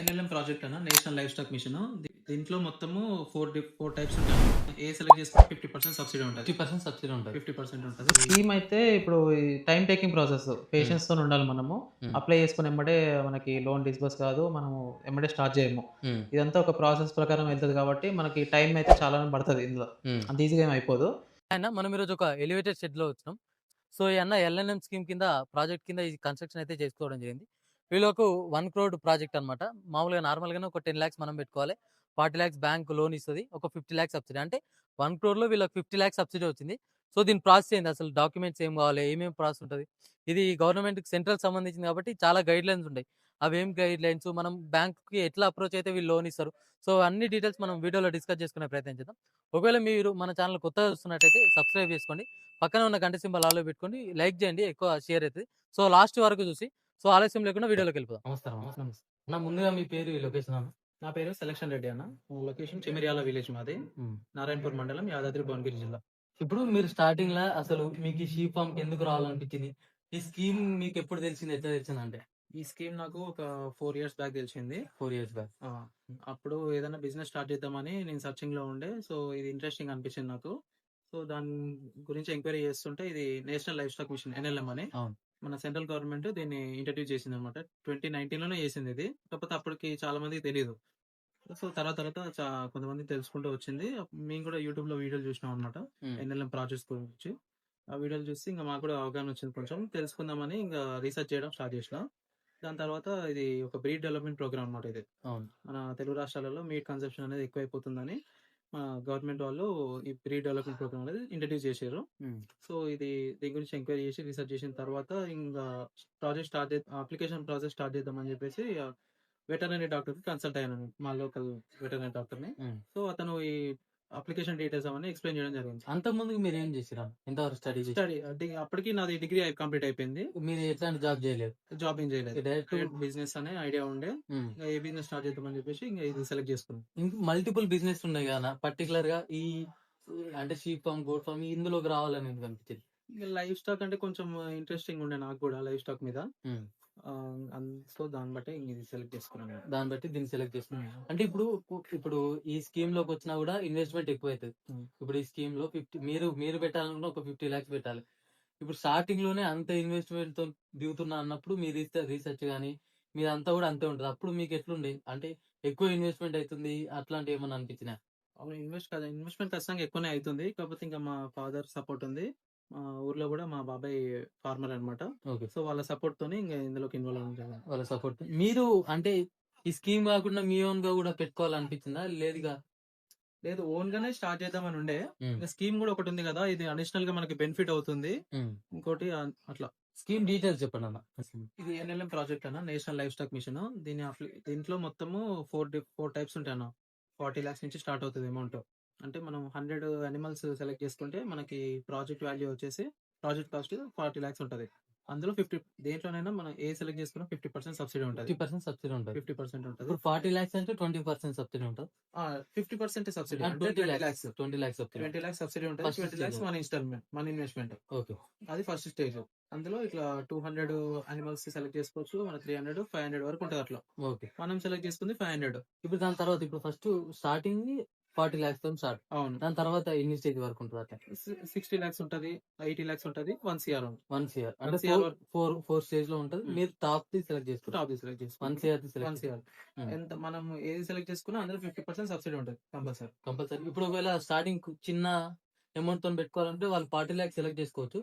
NLM project అన్న national life stock mission దీంట్లో మొత్తము ఫోర్ ఫోర్ టైప్స్ ఉంటాయి. ఏ సెలెక్ట్ చేసుకుంటే ఫిఫ్టీ పర్సెంట్ సబ్సిడీ ఉంటుంది. ఫిఫ్టీ పర్సెంట్ సబ్సిడీ ఉంటుంది. ఫిఫ్టీ పర్సెంట్ ఉంటుంది. స్కీమ్ అయితే ఇప్పుడు టైం టేకింగ్ ప్రాసెస్ పేషెన్స్తో ఉండాలి మనము. Hmm. అప్లై చేసుకుని ఎమ్మడే మనకి లోన్ డిస్బర్స్ కాదు మనము ఎమ్మడే స్టార్ట్ చేయము. ఉమ్, ఇదంతా ఒక ప్రాసెస్ ప్రకారం వెళ్తుంది కాబట్టి మనకి టైం అయితే చాలా పడుతుంది ఇందులో. ఉమ్. అంత ఈజీగా ఏం అయిపోదు. అన్న మనం ఈరోజు ఒక ఎలివేటెడ్ షెడ్లో వచ్చినాం. సో ఈ అన్న ఎల్ఎన్ఎం స్కీమ్ కింద ప్రాజెక్ట్ కింద ఈ కన్స్ట్రక్షన్ అయితే చేసుకోవడం జరిగింది. వీళ్ళకు వన్ క్రోడ్ ప్రాజెక్ట్ అనమాట మామూలుగా నార్మల్గానే ఒక టెన్ ల్యాక్స్ మనం పెట్టుకోవాలి. ఫార్టీ ల్యాక్స్ బ్యాంక్ లోన్ ఇస్తుంది. ఒక ఫిఫ్టీ ల్యాక్స్ సబ్సిడీ. అంటే వన్ క్రోడ్లో వీళ్ళకి ఫిఫ్టీ ల్యాక్స్ సబ్సిడీ వచ్చింది. సో దీని ప్రాసెస్ ఏంది? అసలు డాక్యుమెంట్స్ ఏం కావాలి? ఏమేమి ప్రాసెస్ ఉంటుంది? ఇది గవర్నమెంట్కి సెంట్రల్ సంబంధించింది కాబట్టి చాలా గైడ్ లైన్స్ ఉంటాయి. అవి ఏం గైడ్ లైన్స్ మనం బ్యాంక్కి ఎట్లా అప్రోచ్ అయితే వీళ్ళు లోన్ ఇస్తారు? సో అన్ని డీటెయిల్స్ మనం వీడియోలో డిస్కస్ చేసుకునే ప్రయత్నం చేద్దాం. ఒకవేళ మీరు మన ఛానల్ కొత్తగా చూస్తున్నట్టయితే సబ్స్క్రైబ్ చేసుకోండి. పక్కన ఉన్న గంట సింబల్ ఆలో పెట్టుకోండి. లైక్ చేయండి. ఎక్కువ షేర్ అవుతుంది. సో లాస్ట్ వరకు చూసి సో ఆలస్యం లేకుండా వీడియోలోకి వెళ్ళిపోదాం. నమస్కారం నా ముందుగా మీ పేరు లొకేషన్ అన్న. నా పేరు సెలక్షన్ రెడ్డి అన్న. లొకేషన్ చెమిరియాల విలేజ్ మాది. నారాయణపూర్ మండలం యాదాద్రి భువనగిరి జిల్లా. ఇప్పుడు మీరు స్టార్టింగ్లో అసలు మీకు ఈ షీ ఫామ్ ఎందుకు రావాలనిపించింది? ఈ స్కీమ్ మీకు ఎప్పుడు తెలిసింది? ఎట్లా తెలిసింది అంటే ఈ స్కీమ్ నాకు ఒక ఫోర్ ఇయర్స్ బ్యాక్ తెలిసింది. ఫోర్ ఇయర్స్ బ్యాక్ అప్పుడు ఏదైనా బిజినెస్ స్టార్ట్ చేద్దామని నేను సర్చింగ్లో ఉండే. సో ఇది ఇంట్రెస్టింగ్ అనిపించింది నాకు. సో దాని గురించి ఎంక్వైరీ చేస్తుంటే ఇది national life stock mission NLM అని. అవును. మన సెంట్రల్ గవర్నమెంట్ దీన్ని ఇంట్రడ్యూస్ చేసింది అనమాట ట్వంటీ నైన్టీన్లోనే చేసింది ఇది. కాకపోతే అప్పటికి చాలా మందికి తెలియదు సో తర్వాత తర్వాత చా- కొంతమంది తెలుసుకుంటూ వచ్చింది. మేము కూడా యూట్యూబ్లో వీడియోలు చూసినాం అనమాట ఎన్ఎల్ఎం ప్రాజెక్ట్స్ గురించి. ఆ వీడియోలు చూసి ఇంకా మాకు కూడా అవగాహన వచ్చింది కొంచెం. తెలుసుకుందామని ఇంకా రీసెర్చ్ చేయడం స్టార్ట్ చేసిన. దాని తర్వాత ఇది ఒక బ్రీడ్ డెవలప్మెంట్ ప్రోగ్రామ్ అనమాట ఇది. మన తెలుగు రాష్ట్రాలలో మీట్ కన్సెప్షన్ అనేది ఎక్కువైపోతుందని గవర్నమెంట్ వాళ్ళు ఈ బ్రీడ్ డెవలప్మెంట్ ప్రోగ్రామ్ అనేది ఇంట్రడ్యూస్ చేశారు. సో ఇది దీని గురించి ఎంక్వైరీ చేసి రీసెర్చ్ చేసిన తర్వాత ఇంకా project start application process start చేద్దామని చెప్పేసి వెటర్నరీ డాక్టర్కి కన్సల్ట్ అయ్యాను మా లోకల్ వెటర్నరీ డాక్టర్ని. సో అతను ఈ అప్లికేషన్ డీటెయిల్స్ అవన్నీ ఎక్స్ప్లెయిన్ చేయడం జరిగింది. అంత ముందుకు మీరు ఏం చేసిరా ఎంతవరకు స్టడీ చేసి స్టడీ అప్పటికి నాది డిగ్రీ కంప్లీట్ అయిపోయింది. మీరు ఎట్లాంటి జాబ్ చేయలేదు? జాబ్ ఏం చేయలేదు. డైరెక్ట్ బిజినెస్ అనే ఐడియా ఉండే. ఇంకా ఏ బిజినెస్ స్టార్ట్ చేద్దామని చెప్పేసి ఇంకా ఇది సెలెక్ట్ చేసుకున్నాం. మల్టిపుల్ బిజినెస్ ఉన్నాయి కదా పర్టికులర్గా ఈ అంటే షీప్ ఫామ్ గోడ్ ఫామ్ ఇందులోకి రావాలని అనిపించింది? లైఫ్ స్టాక్ అంటే కొంచెం ఇంట్రెస్టింగ్ ఉండే నాకు కూడా లైఫ్ స్టాక్ మీద. సో దాన్ని బట్టి ఇది సెలెక్ట్ చేసుకున్నాను. దాన్ని బట్టి దీన్ని సెలెక్ట్ చేసుకున్నాం అంటే ఇప్పుడు ఇప్పుడు ఈ స్కీమ్లోకి వచ్చినా కూడా ఇన్వెస్ట్మెంట్ ఎక్కువ అవుతుంది. ఇప్పుడు ఈ స్కీమ్లో ఫిఫ్టీ మీరు మీరు పెట్టాలనుకున్న ఒక ఫిఫ్టీ లాక్స్ పెట్టాలి. ఇప్పుడు స్టార్టింగ్లోనే అంత ఇన్వెస్ట్మెంట్తో దిగుతున్నా అన్నప్పుడు మీ రీసెర్చ్ కానీ మీదంతా కూడా అంతే ఉంటుంది. అప్పుడు మీకు ఎట్లుండే? అంటే ఎక్కువ ఇన్వెస్ట్మెంట్ అవుతుంది అట్లాంటి ఏమన్నా అనిపించినా? అవును ఇన్వెస్ట్ కదా. ఇన్వెస్ట్మెంట్ ఖచ్చితంగా ఎక్కువనే అవుతుంది కాకపోతే ఇంకా మా ఫాదర్ సపోర్ట్ ఉంది. మా ఊర్లో కూడా మా బాబాయ్ ఫార్మర్ అన్నమాట. ఓకే. సో వాళ్ళ సపోర్ట్ తోని ఇంకా ఇందులోకి ఇన్వాల్వ్ అవ్వడం వాళ్ళ సపోర్ట్ మీరు అంటే ఈ స్కీమ్ కాకుండా మీ ఓన్గా కూడా పెట్టుకోవాలనిపించిందా? లేదుగా? లేదు ఓన్ గానే స్టార్ట్ చేద్దామని ఉండే. ఇంకా స్కీమ్ కూడా ఒకటి ఉంది కదా ఇది అడిషనల్గా మనకి బెనిఫిట్ అవుతుంది. ఇంకోటి అట్లా. స్కీమ్ డీటెయిల్స్ చెప్పండి అన్న. ఇది ఎన్ఎల్ఎం ప్రాజెక్ట్ అన్న నేషనల్ లైఫ్ స్టాక్ మిషన్. దీని దీంట్లో మొత్తము ఫోర్ ఫోర్ టైప్స్ ఉంటాయి అన్న ఫార్టీ లాక్స్ నుంచి స్టార్ట్ అవుతుంది అమౌంట్. అంటే మనం హండ్రెడ్ అనిమల్స్ సెలెక్ట్ చేసుకుంటే మనకి ప్రాజెక్ట్ వాల్యూ వచ్చేసి ప్రాజెక్ట్ కాస్ట్ ఫార్టీ లాక్స్ ఉంటుంది. అందులో ఫిఫ్టీ దేంట్లోనైనా మనం ఏ సెలెక్ట్ చేసుకున్నా ఫిఫ్టీ పర్సెంట్ సబ్సిడీ ఉంటుంది. ఫిఫ్టీ పర్సెంట్ సబ్సిడీ ఉంటుంది. ఫిఫ్టీ పర్సెంట్ ఉంటుంది. ఇప్పుడు ఫార్టీ లాక్స్ అంటే ట్వంటీ పర్సెంట్ సబ్సిడీ ఉంటుంది. Fifty percent subsidy twenty lakhs twenty subsidy. Twenty lakhs subsidy ఉంటుంది. Twenty stage. మన ఇన్స్టాల్మెంట్ మన ఇన్వెస్ట్మెంట్. ఓకే. అది ఫస్ట్ స్టేజ్. అందులో ఇట్లా టూ హండ్రెడ్ అనిమల్స్ సెలెక్ట్ చేసుకోవచ్చు. మన త్రీ హండ్రెడ్ ఫైవ్ హండ్రెడ్ వరకు ఉంటుంది అట్లా. ఓకే. మనం సెలెక్ట్ చేసుకుంది ఫైవ్ హండ్రెడ్. ఇప్పుడు దాని తర్వాత ఇప్పుడు ఫస్ట్ స్టార్టింగ్ ఫార్టీ లాక్స్తో స్టార్ట్. అవును. దాని తర్వాత ఎన్ని స్టేజ్ వరకు ఉంటుంది అట్లా? సిక్స్టీ లాక్స్ ఉంటది ఎయిటీ లాక్స్ ఉంటది వన్ సిఆర్ వన్ సిఆర్ అంటే ఫోర్ ఫోర్ స్టేజ్లో ఉంటుంది. మీరు టాప్ ది సెలెక్ట్ చేసుకుంటారు. టాప్ సెలెక్ట్ వన్ చేసుకోవాలి సిఆర్ వన్ సిఆర్. ఎంత మనం ఏది సెలెక్ట్ చేసుకున్నా అందులో ఫిఫ్టీ పర్సెంట్ సబ్సిడీ ఉంటుంది కంపల్సరీ. కంపల్సరీ. ఇప్పుడు ఒకవేళ స్టార్టింగ్ చిన్న అమౌంట్తో పెట్టుకోవాలంటే వాళ్ళు ఫార్టీ లాక్స్ సెలెక్ట్ చేసుకోవచ్చు.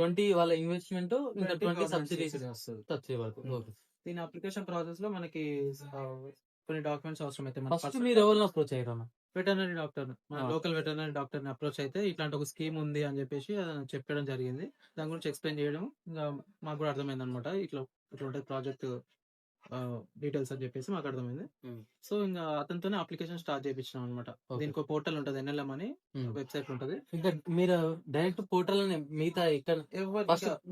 ట్వంటీ వాళ్ళ ఇన్వెస్ట్మెంట్ ఇంకా ట్వంటీ సబ్సిడీ వస్తుంది. సబ్సిడీ వరకు. ఓకే. దీని అప్లికేషన్ ప్రాసెస్లో మనకి కొన్ని డాక్యుమెంట్స్ అవసరం అయితే ఫస్ట్ మీరు ఎవరిని అప్రోచ్ అయ్యారు వెటర్నరీ డాక్టర్ మన. లోకల్ వెటర్నరీ డాక్టర్ని అప్రోచ్ అయితే ఇట్లాంటి ఒక స్కీమ్ ఉంది అని చెప్పేసి చెప్పడం జరిగింది దాని గురించి ఎక్స్ప్లెయిన్ చేయడం ఇంకా మాకు కూడా అర్థమైంది అనమాట ఇట్లా ఇట్లా ఉంటుంది ప్రాజెక్ట్ డీటెయిల్స్ అని చెప్పేసి మాకు అర్థమైంది. సో ఇంకా అతనితోనే అప్లికేషన్ స్టార్ట్ చేయించినాం అనమాట. దీనికి పోర్టల్ ఉంటుంది ఎన్ఎల్ఎం అని. వెబ్సైట్ ఉంటుంది ఇంకా మీరు డైరెక్ట్ పోర్టల్ మిగతా ఇక్కడ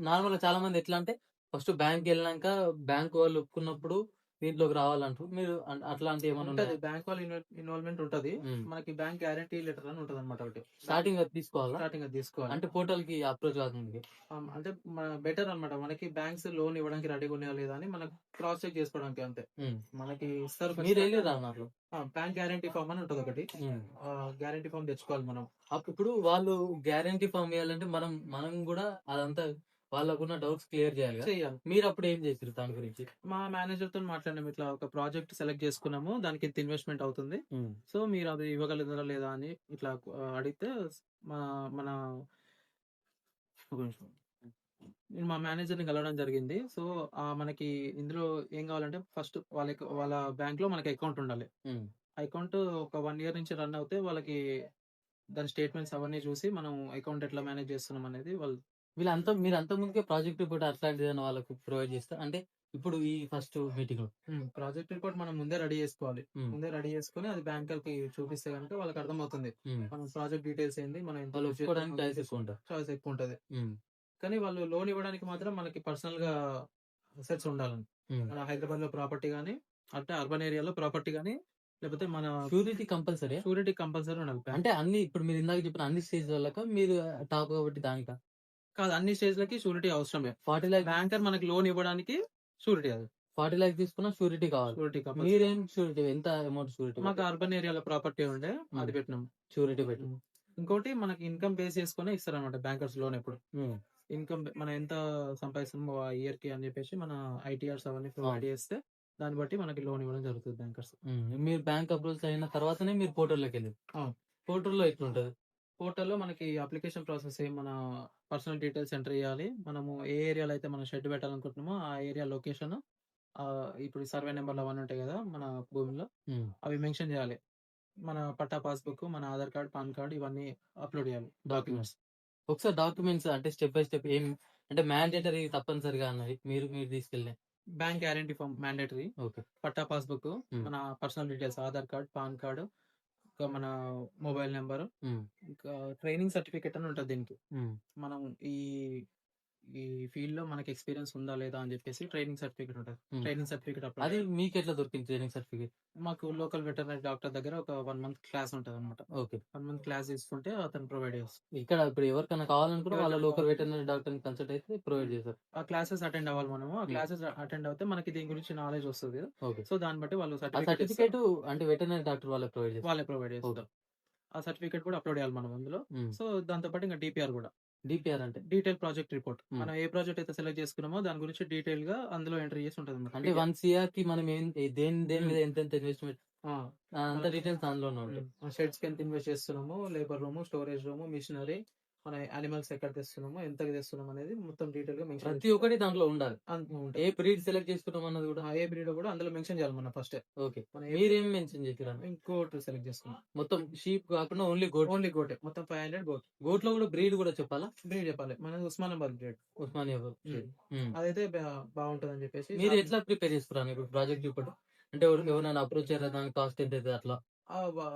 నార్మల్గా చాలా మంది ఎట్లా అంటే ఫస్ట్ బ్యాంక్ వెళ్ళినాక బ్యాంక్ వాళ్ళు ఒప్పుకున్నప్పుడు దీంట్లోకి రావాలంటారు మీరు అట్లాంటి ఏమైనా ఉంటది. బ్యాంక్ వాళ్ళ ఇన్వాల్వ్మెంట్ ఉంటది. మనకి బ్యాంక్ గ్యారంటీ లెటర్ అని ఉంటది అనమాట ఒకటి. స్టార్టింగ్ అది తీసుకోవాలా? స్టార్టింగ్ అది తీసుకోవాలి. అంటే పోర్టల్కి అప్రోచ్ ఆ, అంటే బెటర్ అన్నమాట. మనకి బ్యాంక్స్ లోన్ ఇవ్వడానికి రెడీగా ఉన్నాయా లేదా అని మనకు క్రాస్ చెక్ చేసుకోవడానికి అంతే. మనకి ఇస్తారు మీరు వెళ్ళి రాన్నారు బ్యాంక్ గ్యారంటీ ఫామ్ అని ఉంటది ఒకటి. గ్యారంటీ ఫామ్ తెచ్చుకోవాలి మనం. ఇప్పుడు వాళ్ళు గ్యారంటీ ఫామ్ ఇవ్వాలంటే మనం మనం కూడా అదంతా వాళ్ళకున్న డౌట్స్ క్లియర్ చేయాలి కదా. చేయాలి. మీరు అప్పుడు ఏం చేసారు దాని గురించి? మా మేనేజర్తో మాట్లాడినాం. ఇట్లా ఒక ప్రాజెక్ట్ సెలెక్ట్ చేసుకున్నాము. దానికి ఇంత ఇన్వెస్ట్మెంట్ అవుతుంది. సో మీరు అది ఇవ్వగలుగుతారా లేదా అని ఇట్లా ఆ, అడిగితే మా మన ఒక నిమిషం. నేను మా మేనేజర్ని కలవడం జరిగింది. సో ఆ, మనకి ఇందులో ఏం కావాలంటే ఫస్ట్ వాళ్ళకి వాళ్ళ బ్యాంక్లో మనకి అకౌంట్ ఉండాలి. ఉమ్. అకౌంట్ ఒక వన్ ఇయర్ నుంచి రన్ అవుతే వాళ్ళకి దాని స్టేట్మెంట్స్ అవన్నీ చూసి మనం అకౌంట్ ఎట్లా మేనేజ్ చేస్తున్నాం అనేది వాళ్ళు వీళ్ళంతా మీరు అంత ముందుకే ప్రాజెక్ట్ రిపోర్ట్ అట్లాంటిది ఏదైనా వాళ్ళకు ప్రొవైడ్ చేస్తారు అంటే ఇప్పుడు ఈ ఫస్ట్ మీటింగ్లో ప్రాజెక్ట్ రిపోర్ట్ మనం ముందే రెడీ చేసుకోవాలి. ముందే రెడీ చేసుకొని అది బ్యాంకర్కి చూపిస్తే కనుక వాళ్ళకి అర్థమవుతుంది. ఉమ్. మనం ప్రాజెక్ట్ డీటెయిల్స్ ఏంది మనం ఎంత చాయిస్ ఎక్కువ ఉంటది. కానీ వాళ్ళు లోన్ ఇవ్వడానికి మాత్రం మనకి పర్సనల్గా అసెట్స్ ఉండాలని. మన హైదరాబాద్లో ప్రాపర్టీ గానీ అంటే అర్బన్ ఏరియాలో ప్రాపర్టీ గానీ లేకపోతే మన ప్యూరిటీ కంపల్సరీ షూరిటీ కంపల్సరీ ఉండాలి. అంటే అన్ని ఇప్పుడు మీరు ఇందాక చెప్పిన అన్ని స్టేజ్ వాళ్ళక మీరు టాప్ కాబట్టి దానిక? కాదు. అన్ని స్టేజ్ లకి షూరిటీ అవసరమే. ఫార్టీ ల్యాక్ బ్యాంకర్ మనకి లోన్ ఇవ్వడానికి షూరిటీ అది. ఫార్టీ ల్యాక్ తీసుకున్నా షూరిటీ కావాలి. షూరిటీ మీరేం షూరిటీ ఎంత అమౌంట్ షూరిటీ మాకు అర్బన్ ఏరియాలో ప్రాపర్టీ ఉండే అది పెట్టినాం. షూరిటీ పెట్టి ఇంకోటి మనకి ఇన్కమ్ బేస్ చేసుకుని ఇస్తారన్నమాట బ్యాంకర్స్ లోన్ ఎప్పుడు. ఇన్కమ్ మనం ఎంత సంపాదిస్తున్నామో ఆ ఇయర్కి అని చెప్పేసి మన ఐటీఆర్స్ అవన్నీ ప్రొవైడ్ చేస్తే దాన్ని బట్టి మనకి లోన్ ఇవ్వడం జరుగుతుంది బ్యాంకర్స్. మీరు బ్యాంక్ అప్రూవల్స్ అయిన తర్వాతనే మీరు పోర్టల్లోకి అవును. పోర్టల్లో ఎట్లుంటది? పోర్టల్లో మనకి అప్లికేషన్ ప్రాసెస్ ఏం మన పర్సనల్ డీటెయిల్స్ ఎంటర్ చేయాలి. మనము ఏ ఏరియాలో అయితే మనం షెడ్ పెట్టాలనుకుంటున్నామో ఆ ఏరియా లొకేషన్ ఇప్పుడు సర్వే నెంబర్లు అవన్నీ ఉంటాయి కదా మన భూమిలో. అవి మెన్షన్ చేయాలి. మన పట్టా పాస్బుక్ మన ఆధార్ కార్డ్ పాన్ కార్డ్ ఇవన్నీ అప్లోడ్ చేయాలి డాక్యుమెంట్స్. ఒకసారి డాక్యుమెంట్స్ అంటే స్టెప్ బై స్టెప్ ఏం అంటే మ్యాండేటరీ తప్పనిసరిగా అన్నది. మీరు మీరు తీసుకెళ్ళే. Bank guarantee form mandatory. Okay. పట్టా పాస్బుక్. మన personal details Aadhaar card PAN card ఇంకా మన మొబైల్ నెంబర్ ఇంకా ట్రైనింగ్ సర్టిఫికేట్ అని ఉంటుంది దీనికి. మనం ఈ ఈ ఫీల్డ్లో మనకి ఎక్స్పీరియన్స్ ఉందా లేదా అని చెప్పేసి ట్రైనింగ్ సర్టిఫికేట్ ఉంటుంది. ట్రైనింగ్ సర్టిఫికేట్ అది మీకు ఎట్లా దొరికింది ట్రైనింగ్ సర్టిఫికేట్? మాకు లోకల్ వెటర్నరీ డాక్టర్ దగ్గర ఒక వన్ మంత్ క్లాస్ ఉంటుంది అనమాట ఓకే. వన్ మంత్ క్లాస్ తీసుకుంటే అతను ప్రొవైడ్ చేస్తారు. ఇక్కడ ఇప్పుడు ఎవరికైనా కావాలనుకుంటే వాళ్ళ లోకల్ వెటర్నరీ డాక్టర్ కన్సల్ట్ అయితే ప్రొవైడ్ చేస్తారు. ఆ క్లాసెస్ అటెండ్ అవ్వాలి మనము. ఆ. క్లాసెస్ అటెండ్ అవుతే మనకి దీని గురించి నాలెడ్జ్ వస్తుంది. సో దాన్ని బట్టి వాళ్ళు సర్టిఫికేట్ అంటే వెటర్నరీ డాక్టర్ వాళ్ళకి ప్రొవైడ్ చేస్తారు. వాళ్ళే ప్రొవైడ్ చేస్తారు. ఆ సర్టిఫికేట్ కూడా అప్లోడ్ చేయాలి మనం అందులో. సో దాంతో పాటు ఇంకా డిపిఆర్ కూడా. డిపిఆర్ అంటే? Detail project report. మనం ఏ ప్రాజెక్ట్ అయితే సెలెక్ట్ చేసుకున్నామో దాని గురించి డీటెయిల్గా అందులో ఎంటర్ చేసి ఉంటుంది అంటే వన్ సిఆర్కి మనం ఏం దేని దేని మీద ఎంత ఎంత ఇన్వెస్ట్మెంట్ అంత డీటెయిల్స్ దానిలోనే ఉంటాయి. షెడ్స్కి ఎంత ఇన్వెస్ట్ చేస్తున్నాము labour room storage room machinery మన యానిమల్స్ ఎక్కడ తెస్తున్నాము ఎంత తెస్తున్నాము అనేది మొత్తం డీటెయిల్గా మెన్షన్ ప్రతి ఒక్కటి దాంట్లో ఉండాలి. ఏ బ్రీడ్ సెలెక్ట్ చేసుకుంటాం అన్నది కూడా? ఏ బ్రీడ్ కూడా అందులో మెన్షన్ చేయాలి మనం ఫస్ట్ ఓకే. మన మీరేం మెన్షన్ చేసారు ఇంకోటి సెలెక్ట్ చేసుకున్నాం. మొత్తం షీప్ కాకుండా ఓన్లీ గోట్ ఓన్లీ గోటే మొత్తం ఫైవ్ హండ్రెడ్ గోట్ గోట్లో కూడా బ్రీడ్ కూడా చెప్పాలా? బ్రీడ్ చెప్పాలి. మన ఉస్మానాబాద్ బ్రీడ్ ఉస్మానియా Hmm. అదైతే బాగుంటుంది అని చెప్పేసి మీరు ఎట్లా ప్రిపేర్ చేసుకున్నాను ఇప్పుడు ప్రాజెక్ట్ ఇప్పుడు అంటే ఎవరు- ఎవరైనా అప్రోచ్ అయ్యారా దాని కాస్ట్ ఎంత అవుతుంది అట్లా?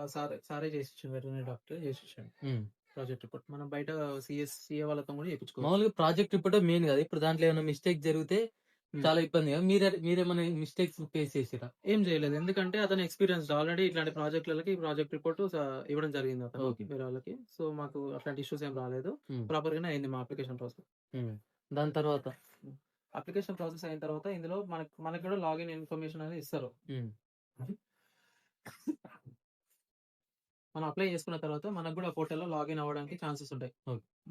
సారే సారే చేసి వెటర్నరీ డాక్టర్ చేసి ప్రాజెక్ట్ రిపోర్ట్. మనం బయట సిఎస్ సిఏ వాళ్ళతో కూడా చేయించుకోవాలి మామూలుగా ప్రాజెక్ట్ రిపోర్ట్ మెయిన్ కదా. ఇప్పుడు దాంట్లో ఏమైనా మిస్టేక్ జరిగితే. చాలా ఇబ్బంది కదా మీరే మీరేమైనా మిస్టేక్స్ ఫేస్ చేసిరా ఏం చేయలేదు. ఎందుకంటే అతను ఎక్స్పీరియన్స్ ఆల్రెడీ ఇట్లాంటి ప్రాజెక్టులకి ప్రాజెక్ట్ రిపోర్ట్ ఇవ్వడం జరిగింది అతను. వేరే వాళ్ళకి. సో మాకు అట్లాంటి ఇష్యూస్ ఏం రాలేదు. ప్రాపర్ గానే అయింది మా అప్లికేషన్ ప్రాసెస్. దాని తర్వాత? అప్లికేషన్ ప్రాసెస్ అయిన తర్వాత ఇందులో మనకు మనకు కూడా లాగిన్ ఇన్ఫర్మేషన్ అనేది ఇస్తారు. మనం అప్లై చేసుకున్న తర్వాత మనకు కూడా పోర్టల్లో లాగిన్ అవ్వడానికి ఛాన్సెస్ ఉంటాయి.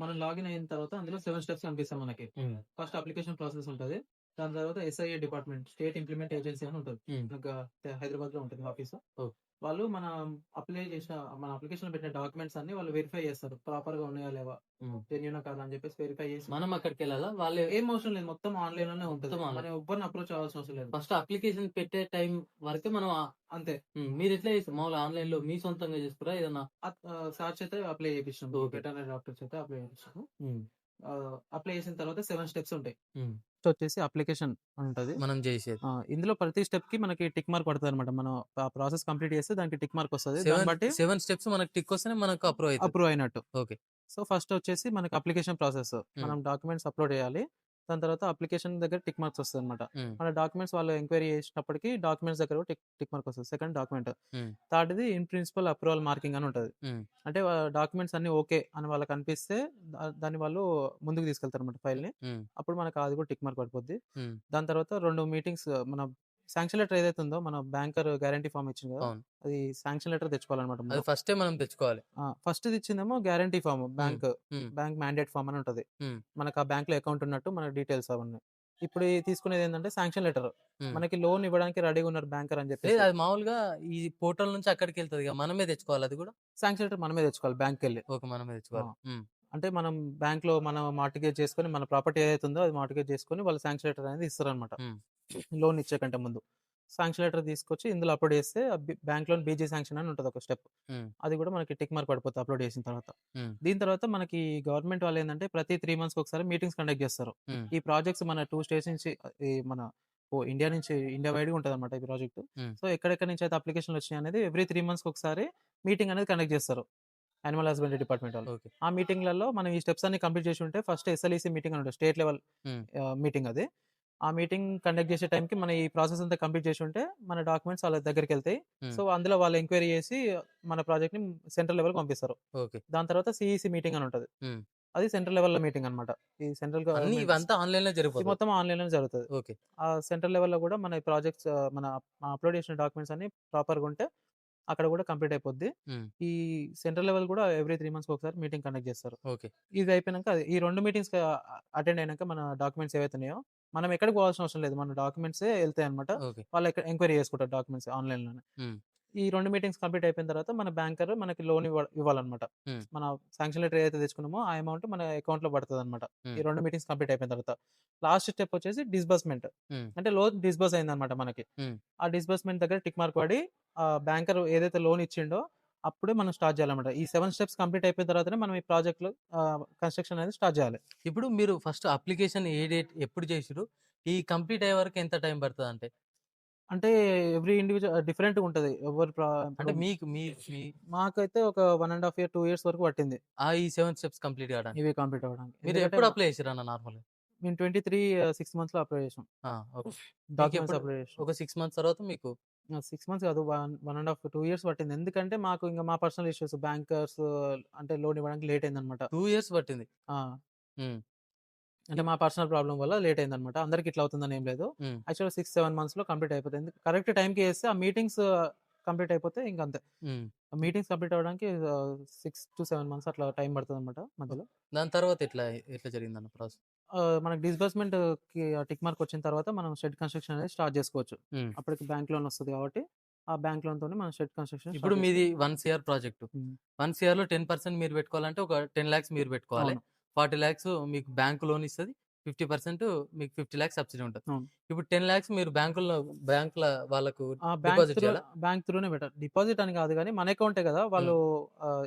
మనం లాగిన్ అయిన తర్వాత అందులో సెవెన్ స్టెప్స్ కనిపిస్తాయి మనకి. ఫస్ట్ అప్లికేషన్ ప్రాసెస్ ఉంటుంది దాని తర్వాత SIA department state implement agency అని ఉంటుంది హైదరాబాద్లో ఉంటుంది ఆఫీస్. వాళ్ళు మన అప్లై చేసిన మన అప్లికేషన్ పెట్టిన డాక్యుమెంట్స్ అన్ని వాళ్ళు వెరిఫై చేస్తారు ప్రాపర్గా ఉన్నాయా లేవా. జెన్యున్ కాదా అని చెప్పేసి వెరిఫై చేసి మనం అక్కడికి వెళ్ళాలా వాళ్ళే ఏం అవసరం లేదు మొత్తం ఆన్లైన్లోనే ఉంటుంది. మనం ఎవ్వరిని అప్రోచ్ అవ్వాల్సిన అవసరం లేదు ఫస్ట్ అప్లికేషన్ పెట్టే టైం వరకే మనం అంతే. మీరు ఎట్లా చేస్తారు మామూలు ఆన్లైన్లో మీ సొంతంగా చేసుకురా ఏదన్నా సార్ చేత అప్లై. వెటర్నరీ డాక్టర్ చేత అప్లై చేయించాము Hmm. అప్లై చేసిన తర్వాత సెవెన్ స్టెప్స్ ఉంటాయి. వచ్చేసి అప్లికేషన్ ఉంటది. మనం చేసేది. ఇందులో ప్రతి స్టెప్కి మనకి టిక్ మార్క్ పడుతుంది అనమాట మనం ఆ ప్రాసెస్ కంప్లీట్ చేస్తే దానికి టిక్ మార్క్ వస్తుంది. దాన్ని సెవెన్ బట్టి సెవెన్ స్టెప్స్ మనకు టిక్ వస్తేనే మనకు అప్రూవ్ అప్రూవ్ అయినట్టు. Okay. సో ఫస్ట్ వచ్చేసి మనకి అప్లికేషన్ ప్రాసెస్. మనం డాక్యుమెంట్స్ అప్లోడ్ చేయాలి. దాని తర్వాత అప్లికేషన్ దగ్గర టిక్ మార్క్స్ వస్తుంది అనమాట మన డాక్యుమెంట్స్ వాళ్ళు ఎంక్వైరీ చేసినప్పటికీ డాక్యుమెంట్స్ దగ్గర టిక్ టిక్ మార్క్ వస్తుంది. Second document. థర్డ్ది in principle approval marking అని ఉంటుంది. అంటే డాక్యుమెంట్స్ అన్ని ఓకే అని వాళ్ళకి అనిపిస్తే దాన్ని వాళ్ళు ముందుకు తీసుకెళ్తారు అనమాట ఫైల్ని. ఉమ్, అప్పుడు మనకు అది కూడా టిక్ మార్క్ పడిపోద్ది. దాని తర్వాత రెండు మీటింగ్స్ మన శాంక్షన్ లెటర్ ఏదైతే ఉందో మన బ్యాంకర్ గ్యారంటీ ఫామ్ ఇచ్చింది కదా అవును. అది శాంక్షన్ లెటర్ తెచ్చుకోవాలన్నమాట అది ఫస్టే మనం తెచ్చుకోవాలి. First ఇచ్చిందేమో guarantee form bank um, bank mandate form అని ఉంటుంది. మనకు ఆ బ్యాంక్లో అకౌంట్ ఉన్నట్టు మన డీటెయిల్స్ అవన్నీ ఇప్పుడు ఈ తీసుకునేది ఏంటంటే శాంక్షన్ లెటర్. ఉమ్. మనకి లోన్ ఇవ్వడానికి రెడీగా ఉన్నారు బ్యాంకర్ అని చెప్పి లేదు అది మామూలుగా ఈ పోర్టల్ నుంచి అక్కడికి వెళ్తుంది ఇక మనమే తెచ్చుకోవాలి అది కూడా? శాంక్షన్ లెటర్ మనమే తెచ్చుకోవాలి బ్యాంక్ వెళ్ళి ఓకే మనమే తెచ్చుకోవాలి. ఉమ్, అంటే మనం బ్యాంక్లో మనం మార్టిగేజ్ చేసుకొని మన ప్రాపర్టీ ఏదైతే ఉందో అది మార్టిగేజ్ చేసుకొని వాళ్ళు శాంక్షన్ లెటర్ అనేది ఇస్తారు అనమాట. లోన్ ఇచ్చే కంటే ముందు. శాంక్షన్ లెటర్ తీసుకొచ్చి ఇందులో అప్లోడ్ చేస్తే బ్యాంక్ లోన్ బీజీ శాంక్షన్ అని ఉంటుంది ఒక స్టెప్. అది కూడా మనకి టిక్ మార్క్ పడిపోతుంది అప్లోడ్ చేసిన తర్వాత. దీని తర్వాత మనకి గవర్నమెంట్ వాళ్ళు ఏంటంటే ప్రతి త్రీ మంత్స్ ఒకసారి మీటింగ్స్ కండక్ట్ చేస్తారు. ఈ ప్రాజెక్ట్స్ మన టూ స్టేట్స్ నుంచి మన ఓ ఇండియా నుంచి ఇండియా వైడ్ ఉంటుంది అనమాట ఈ ప్రాజెక్ట్. సో ఎక్కడెక్కడ నుంచి అయితే అప్లికేషన్లు వచ్చినాయి అనేది ఎవ్రీ త్రీ మంత్స్ ఒకసారి మీటింగ్ అనేది కండక్ట్ చేస్తారు. యానిమల్ హస్బెండరీ డిపార్ట్మెంట్ వాళ్ళు. ఆ మీటింగ్లలో మనం ఈ స్టెప్స్ అన్ని కంప్లీట్ చేసి ఉంటే ఫస్ట్ ఎస్ఎల్ఈసి మీటింగ్ అని ఉంటుంది స్టేట్ లెవెల్. మీటింగ్ అది. ఆ మీటింగ్ కండక్ట్ చేసే టైంకి మన ఈ ప్రాసెస్ అంతా కంప్లీట్ చేసి ఉంటే మన డాక్యుమెంట్స్ వాళ్ళ దగ్గరికి వెళ్తాయి. సో అందులో వాళ్ళు ఎంక్వైరీ చేసి మన ప్రాజెక్ట్ని సెంట్రల్ లెవెల్ పంపిస్తారు. దాని తర్వాత సిఈసి మీటింగ్ అని ఉంటుంది. అది సెంట్రల్ లెవెల్లో మీటింగ్ అనమాట ఈ సెంట్రల్ ఇవంతా ఆన్లైన్లో ఇది జరిగిపోతుంది మొత్తం ఆన్లైన్లో జరుగుతుంది. ఓకే. ఆ సెంట్రల్ లెవెల్లో కూడా మన ప్రాజెక్ట్స్ మన అప్లోడ్ చేసిన డాక్యుమెంట్స్ అన్ని ప్రాపర్గా ఉంటే అక్కడ కూడా కంప్లీట్ అయిపోద్ది. ఈ సెంట్రల్ లెవెల్ కూడా ఎవ్రీ త్రీ మంత్స్ ఒకసారి మీటింగ్ కండక్ట్ చేస్తారు. ఓకే. ఇది అయిపోయినాక ఈ రెండు మీటింగ్స్ అటెండ్ అయినాక మన డాక్యుమెంట్స్ ఏవైతే ఉన్నాయో మనం ఎక్కడికి పోవాల్సిన అవసరం లేదు మన డాక్యుమెంట్స్ వెళ్తాయి అనమాట వాళ్ళు ఎక్కడ ఎంక్వైరీ చేసుకుంటారు డాక్యుమెంట్స్ ఆన్లైన్లోనే. ఈ రెండు మీటింగ్స్ కంప్లీట్ అయిపోయిన తర్వాత మన బ్యాంకర్ మనకి లోన్ ఇవ్వాలన్నమాట. మన శాంక్షన్ లెటర్ ఏదైతే తెచ్చుకున్నామో ఆ అమౌంట్ మన అకౌంట్లో పడుతుంది అనమాట. ఈ రెండు మీటింగ్స్ కంప్లీట్ అయిపోయిన తర్వాత లాస్ట్ స్టెప్ వచ్చేసి డిస్బర్స్మెంట్. అంటే లోన్ డిస్బర్స్ అయింది అనమాట మనకి. ఆ డిస్బర్స్మెంట్ దగ్గర టిక్ మార్క్ పడి ఆ బ్యాంకర్ ఏదైతే లోన్ ఇచ్చిండో అప్పుడే మనం స్టార్ట్ చేయాలన్నమాట. ఈ సెవెన్ స్టెప్స్ కంప్లీట్ అయిపోయిన తర్వాతనే మనం ఈ ప్రాజెక్ట్లో కన్స్ట్రక్షన్ అనేది స్టార్ట్ చేయాలి. ఇప్పుడు మీరు ఫస్ట్ అప్లికేషన్ ఏ డేట్ ఎప్పుడు చేసిరు ఈ కంప్లీట్ అయ్యే వరకు ఎంత టైం పడుతుంది అంటే అంటే ఎవ్రీ ఇండివిజువల్ డిఫరెంట్ ఉంటది. ఎవరి అంటే మీకు మీ మాకైతే ఒక one and half year two years వరకు పట్టింది. ఆ ఈ సెవెన్ స్టెప్స్ కంప్లీట్ కావడానికి? ఇవి కంప్లీట్ అవ్వడానికి. మీరు ఎప్పుడు అప్లై చేసిరు అన్న నార్మల్? మేము ట్వంటీ త్రీ సిక్స్ మంత్స్లో అప్లై చేసాం. డాక్యుమెంట్స్ అప్లై చేసాం. ఒక సిక్స్ మంత్స్ తర్వాత మీకు సిక్స్ మంత్స్ కాదు one one and half two years పట్టింది. ఎందుకంటే మాకు ఇంకా మా పర్సనల్ ఇష్యూస్ బ్యాంకర్స్ అంటే లోన్ ఇవ్వడానికి లేట్ అయింది అనమాట టూ ఇయర్స్ పట్టింది. అంటే మా పర్సనల్ ప్రాబ్లం వల్ల లేట్ అయింది అనమాట అందరికి ఇట్లా అవుతుందని ఏం లేదు. యాక్చువల్ సిక్స్ సెవెన్ మంత్స్లో కంప్లీట్ అయిపోతుంది కరెక్ట్ టైంకి వేస్తే ఆ మీటింగ్స్ కంప్లీట్ అయిపోతే ఇంకా అంతే. మీటింగ్స్ కంప్లీట్ అవ్వడానికి సిక్స్ టు సెవెన్ మంత్స్ అట్లా టైం పడుతుంది అనమాట మధ్యలో దాని తర్వాత ఎట్లా ఎట్లా జరిగింది అన్న ప్రాసెస్? మనకి డిస్బర్స్మెంట్కి టిక్ మార్క్ వచ్చిన తర్వాత మనం షెడ్ కన్స్ట్రక్షన్ అనేది స్టార్ట్ చేసుకోవచ్చు. అప్పటికి బ్యాంక్ లోన్ వస్తుంది కాబట్టి ఆ బ్యాంక్ లోన్ తోనే మనం షెడ్ కన్స్ట్రక్షన్ ఇప్పుడు మీది వన్ సిఆర్ ప్రాజెక్ట్. వన్ సిఆర్లో టెన్ పర్సెంట్ మీరు పెట్టుకోవాలంటే ఒక టెన్ లాక్స్ మీరు పెట్టుకోవాలి. ఫార్టీ లాక్స్ మీకు బ్యాంక్ లోన్ ఇస్తుంది ఫిఫ్టీ పర్సెంట్ మీకు ఫిఫ్టీ లాక్స్ సబ్సిడీ ఉంటుంది. ఇప్పుడు టెన్ లాక్స్ మీరు బ్యాంకులో బ్యాంకుల వాళ్ళకు బ్యాంక్ త్రూనే బెటర్. డిపాజిట్ అని కాదు కానీ మన అకౌంటే కదా వాళ్ళు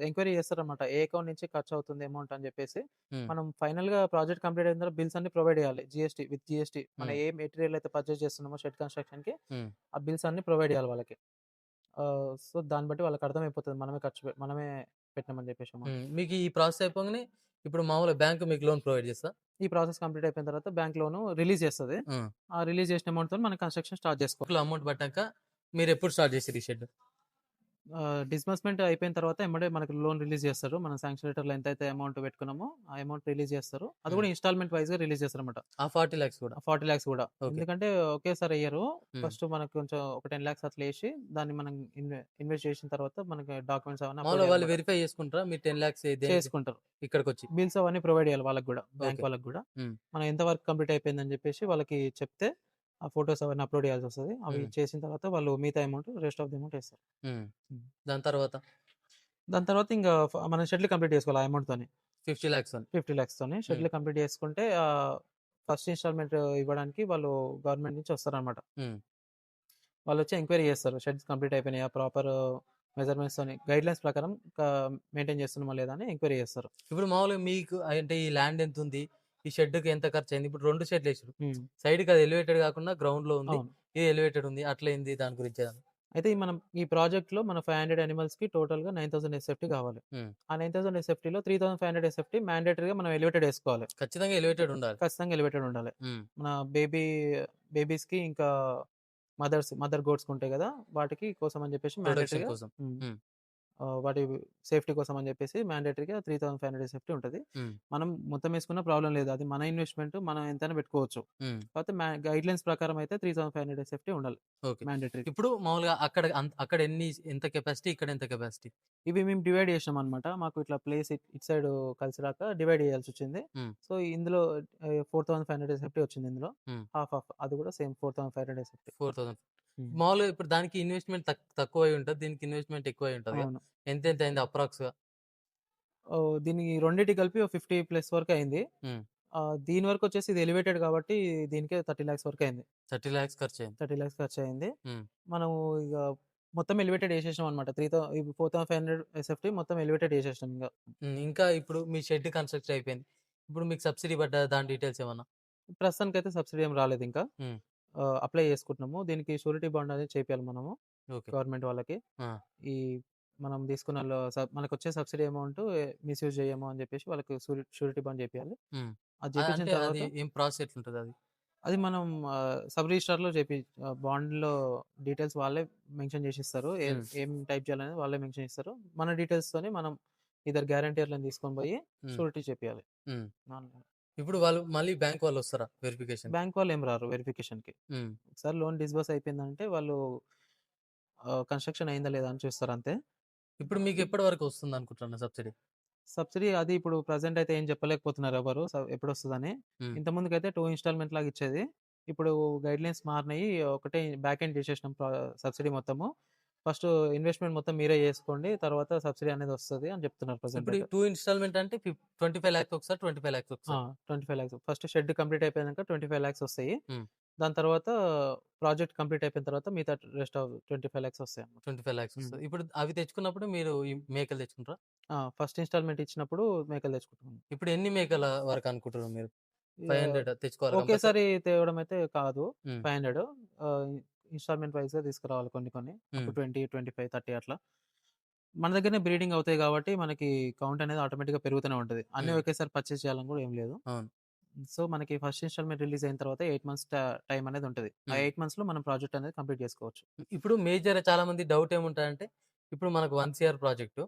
ఎంక్వైరీ చేస్తారన్నమాట. ఏ అకౌంట్ నుంచి ఖర్చు అవుతుంది అమౌంట్ అని చెప్పేసి. మనం ఫైనల్గా ప్రాజెక్ట్ కంప్లీట్ అయిన తర్వాత బిల్స్ అన్ని ప్రొవైడ్ చేయాలి. GST with GST. మన. ఏ మెటీరియల్ అయితే పర్చేస్ చేస్తున్నామో షెడ్ కన్స్ట్రక్షన్కి. ఆ బిల్స్ అన్ని ప్రొవైడ్ చేయాలి వాళ్ళకి. సో దాన్ని బట్టి వాళ్ళకి అర్థమైపోతుంది. మనమే ఖర్చు మనమే పెట్టినామని చెప్పేసి. మీకు ఈ ప్రాసెస్ అయిపోగానే ఇప్పుడు మామూలుగా బ్యాంక్ మీకు లోన్ ప్రొవైడ్ చేస్తా ఈ ప్రాసెస్ కంప్లీట్ అయిపోయిన తర్వాత బ్యాంక్ లోన్ రిలీజ్ చేస్తుంది. ఆ! రిలీజ్ చేసిన అమౌంట్తో మనం కన్స్ట్రక్షన్ స్టార్ట్ చేసుకోవాలి అమౌంట్ పట్టాక మీరు ఎప్పుడు స్టార్ట్ చేసారు ఈ షెడ్ డిస్బర్స్మెంట్ అయిపోయిన తర్వాత ఎమ్మడే మనకి లోన్ రిలీజ్ చేస్తారు. మన శాంక్షన్ లెటర్లో ఎంత అయితే అమౌంట్ పెట్టుకున్నామో ఆ అమౌంట్ రిలీజ్ చేస్తారు. అది కూడా ఇన్స్టాల్మెంట్ వైజ్గా రిలీజ్ చేస్తారు అనమాట ఆ ఫార్టీ లాక్స్ కూడా? ఫార్టీ లాక్స్ కూడా. ఎందుకంటే ఒకేసారి అయ్యారు. ఫస్ట్ మనకు కొంచెం ఒక టెన్ లాక్స్ అట్లా వేసి దాన్ని మనం ఇన్వెస్ట్ చేసిన తర్వాత మనకి డాక్యుమెంట్స్ అవన్నీ వాళ్ళు. వెరిఫై చేసుకుంటారా? మీరు టెన్ లాక్స్ చేసుకుంటారు. ఇక్కడికి వచ్చి బిల్స్ అవన్నీ ప్రొవైడ్ చేయాలి వాళ్ళకి కూడా బ్యాంక్. వాళ్ళకి కూడా. మనం ఎంత వర్క్ కంప్లీట్ అయిపోయిందని చెప్పేసి వాళ్ళకి చెప్తే ఆ ఫొటోస్ అవన్నీ అప్లోడ్ చేయాల్సి వస్తుంది. అవి. చేసిన తర్వాత వాళ్ళు మిగతా amount rest of the amount వేస్తారు. దాని తర్వాత? దాని తర్వాత ఇంకా మనం షెడ్యూల్ కంప్లీట్ చేసుకోవాలి ఆ అమౌంట్ తోని. ఫిఫ్టీ అని ఫిఫ్టీ ల్యాక్స్ తోని షెడ్యూల్ కంప్లీట్ చేసుకుంటే ఫస్ట్ ఇన్స్టాల్మెంట్ ఇవ్వడానికి వాళ్ళు గవర్నమెంట్ నుంచి వస్తారన్నమాట. ఉమ్. వాళ్ళు వచ్చి ఎంక్వైరీ చేస్తారు. షెడ్స్ కంప్లీట్ అయిపోయినాయా ప్రాపర్ మెజర్మెంట్స్ తోని గైడ్ లైన్స్ ప్రకారం మెయింటైన్ చేస్తున్నామా లేదా అని ఎంక్వైరీ చేస్తారు. ఇప్పుడు మామూలుగా మీకు అంటే ఈ ల్యాండ్ ఎంత ఉంది ఈ షెడ్కి ఎంత ఖర్చు అయింది ఇప్పుడు రెండు షెడ్లు వేసారు సైడ్కి అది ఎలివేటెడ్ కాకుండా గ్రౌండ్లో ఉంది ఇది ఎలివేటెడ్ ఉంది అట్లా ఏంది దాని గురించి? అయితే ఈ మనం ఈ ప్రాజెక్ట్‌లో మన 500 యానిమల్స్‌కి టోటల్‌గా 9000 ఎస్ఎఫ్టీ కావాలి. ఆ 9000 ఎస్ఎఫ్టీలో 3500 ఎస్ఎఫ్టీ మ్యాండేటరీగా మనం ఎలివేటెడ్ ఏసుకోవాలి. ఖచ్చితంగా ఎలివేటెడ్ ఉండాలి. ఖచ్చితంగా ఎలివేటెడ్ ఉండాలి. మన బేబీ బేబీస్‌కి ఇంకా మదర్స్ మదర్ గోట్స్‌కి ఉంటాయి గదా! వాటికి కోసం అని చెప్పేసి మ్యాండేటరీగా కోసం. వాటి సేఫ్టీ కోసం అని చెప్పేసి మ్యాండేటరీగా 3500 ఎస్ఎఫ్టీ ఉంటది. హ్మ్. మనం మొత్తం ఏసుకున్న ప్రాబ్లమ్ లేదు. అది మన ఇన్వెస్ట్‌మెంట్ మనం ఎంతైనా పెట్టుకోవచ్చు. కాకపోతే మ్యా గైడ్‌లైన్స్ ప్రకారం అయితే 3500 ఎస్ఎఫ్టీ ఉండాలి. ఓకే. మ్యాండేటరీ. ఇప్పుడు మామూలుగా అక్కడ అక్కడ ఎన్ని ఎంత కెపాసిటీ? ఇక్కడ ఎంత కెపాసిటీ? ఇవి మేము డివైడ్ చేసినామన్నమాట. మాకు ఇట్లా ప్లేస్ ఇట్ సైడ్ కలిసి రాక డివైడ్ చేయాల్సొచ్చింది. హ్మ్. సో, ఇందులో ఆహ్, 4500 ఎస్ఎఫ్టీ వచ్చింది ఇందులో. హాఫ్ హాఫ్ అది కూడా సేమ్ 4500 ఎస్ఎఫ్టీ. 4000 హ్మ్. మామూలుగా ఇప్పుడు దానికి ఇన్వెస్ట్‌మెంట్ తక్ తక్కువై ఉంటది. దీనికి ఇన్వెస్ట్‌మెంట్ ఎక్కువై ఉంటదిగా. అవును. ఎంతెంత అయింది అప్రాక్స్‌గా? ఓహ్! దీనికి రెండిటికి కలిపి 50 ప్లస్ వరకు అయింది. దీని వరకు వచ్చేసి ఇది ఎలివేటెడ్ కాబట్టి దీనికే 30 లాక్స్ వరకు అయింది. 30 లాక్స్ ఖర్చయింది. 30 లాక్స్ ఖర్చయింది. హ్మ్. మనము ఇగ మొత్తం ఎలివేటెడ్ ఏసేసినాం అన్నమాట. త్రీ థౌ ఇవి 4500 ఎస్ఎఫ్టీ మొత్తం ఎలివేటెడ్ ఇంగ. హ్మ్. ఇంకా ఇప్పుడు మీ షెడ్ కన్‌స్ట్రక్ట్ అయిపోయింది. ఇప్పుడు మీకు సబ్సిడీ పడ్డా దాని డీటెయిల్స్ ఏమన్నా? ప్రస్తుతానికైతే సబ్సిడీ ఏం రాలేదింకా. హ్మ్. అప్లై చేసుకుంటున్నాము. దీనికి షూరిటీ బాండ్ అనేది చేపియాలి మనము. ఓకే. గవర్నమెంట్ వాళ్ళకి. ఆ! ఈ మనం తీసుకున్న లో స మనకొచ్చే సబ్సిడీ అమౌంట్ మిస్‌యూజ్ చేయము అని చెప్పేసి వాళ్ళకి షూరి షూరిటీ బాండ్ చేపియాలి. హ్మ్. అది అ చేపించిన అంటే తర్వాత అది ఏం ప్రాసెస్ ఎట్లుంటదది? అది మనం ఆహ్, సబ్ రిజిస్ట్రార్‌లో చేపి ఆహ్, బాండ్‌లో డీటెయిల్స్ వాళ్ళే మెన్షన్ చేసిస్తారు. ఏ. ఏం టైప్ చేయాలనేది వాళ్ళే మెన్షన్ చేస్తారు. మన డీటెయిల్స్‌తోని మనం ఇద్దరు గ్యారంటీర్‌లని తీసుకొని పోయి. షూరిటీ చేపియాలి. హ్మ్. ఇప్పుడు వాళ్ళు మళ్ళీ బ్యాంక్ వాళ్ళొస్తారా వెరిఫికేషన్‌కి? బ్యాంక్ వాళ్ళు ఏం రారు వెరిఫికేషన్‌కి. హ్మ్. ఒకసారి లోన్ డిస్బర్స్ అయిపోయిందంటే వాళ్ళు కన్‌స్ట్రక్షన్ అయిందా లేదా అని చూస్తారంతే. ఇప్పుడు మీకు ఎప్పటి వరకు వస్తుందనుకుంటున్నారు సబ్సిడీ? సబ్సిడీ అది ఇప్పుడు ప్రెజెంట్ అయితే ఏం చెప్పలేకపోతున్నారు ఎవరు. స ఎప్పుడొస్తదని. హ్మ్. ఇంతకుముందుకైతే 2 ఇన్‌స్టాల్‌మెంట్ లాగా ఇచ్చేది. ఇప్పుడు గైడ్‌లైన్స్ మారినాయి. ఒకటే బ్యాక్ ఎండ్ చేసేసినాం సబ్సిడీ మొత్తము. ఫస్ట్ ఇన్వెస్ట్‌మెంట్ మొత్తం మీరే చేసుకోండి. తర్వాత సబ్సిడీ అనేది వస్తది అని చెప్తున్నారు ప్రెజెంట్. 2 ఇన్‌స్టాల్‌మెంట్ అంటే ఫిఫ్ 25 లాక్స్ ఒకసారి, 25 లాక్స్ ఆ! ఒకసారి. 25 లాక్స్. ఫస్ట్ షెడ్ కంప్లీట్ అయిపోయినాక 25 లాక్స్ వస్తాయి. హ్మ్. దాని తర్వాత ప్రాజెక్ట్ కంప్లీట్ అయిపోయిన తర్వాత మిగతా రెస్ట్ ఆఫ్ 25 లాక్స్ వస్తాయన్నమాట. 25 లాక్స్ హ్మ్. వస్తది. ఇప్పుడు అవి తెచ్చుకున్నప్పుడు మీరు మేకలు తెచ్చుకుంటారా? ఫస్ట్ ఇన్‌స్టాల్‌మెంట్ ఇచ్చినప్పుడు మేకలు తెచ్చుకుంటాం. ఇప్పుడు ఎన్ని మేకల వరకు అనుకుంటున్నారు మీరు? ఇగ 500 తెచ్చుకోవాలి? ఒకేసారి తేవడం అయితే కాదు. హ్మ్. 500 ఇన్‌స్టాల్‌మెంట్ వైస్‌గా తీసుకురావాలి కొన్ని కొన్ని. అప్పుడు 20, 25, 30 అట్లా. మన దగ్గరనే బ్రీడింగ్ అవుతాయి కాబట్టి మనకి కౌంట్ అనేది ఆటోమేటిక్‌గా పెరుగుతూనే ఉంటది. అన్నీ. ఒకేసారి పర్చేజ్ చేయాలని కూడా ఏం లేదు. సో, మనకి ఫస్ట్ ఇన్‌స్టాల్‌మెంట్ రిలీజ్ అయిన తర్వాత 8 మంత్స్ ట టైమ్ అనేది ఉంటది. ఆ హ్మ్. 8 మంత్స్‌లో మనం ప్రాజెక్ట్ అనేది కంప్లీట్ చేసుకోవచ్చు. ఇప్పుడు మేజర్ చాలా మంది డౌట్ ఏముంటదంటే, ఇప్పుడు మనకు 1 సీఆర్ ప్రాజెక్టు.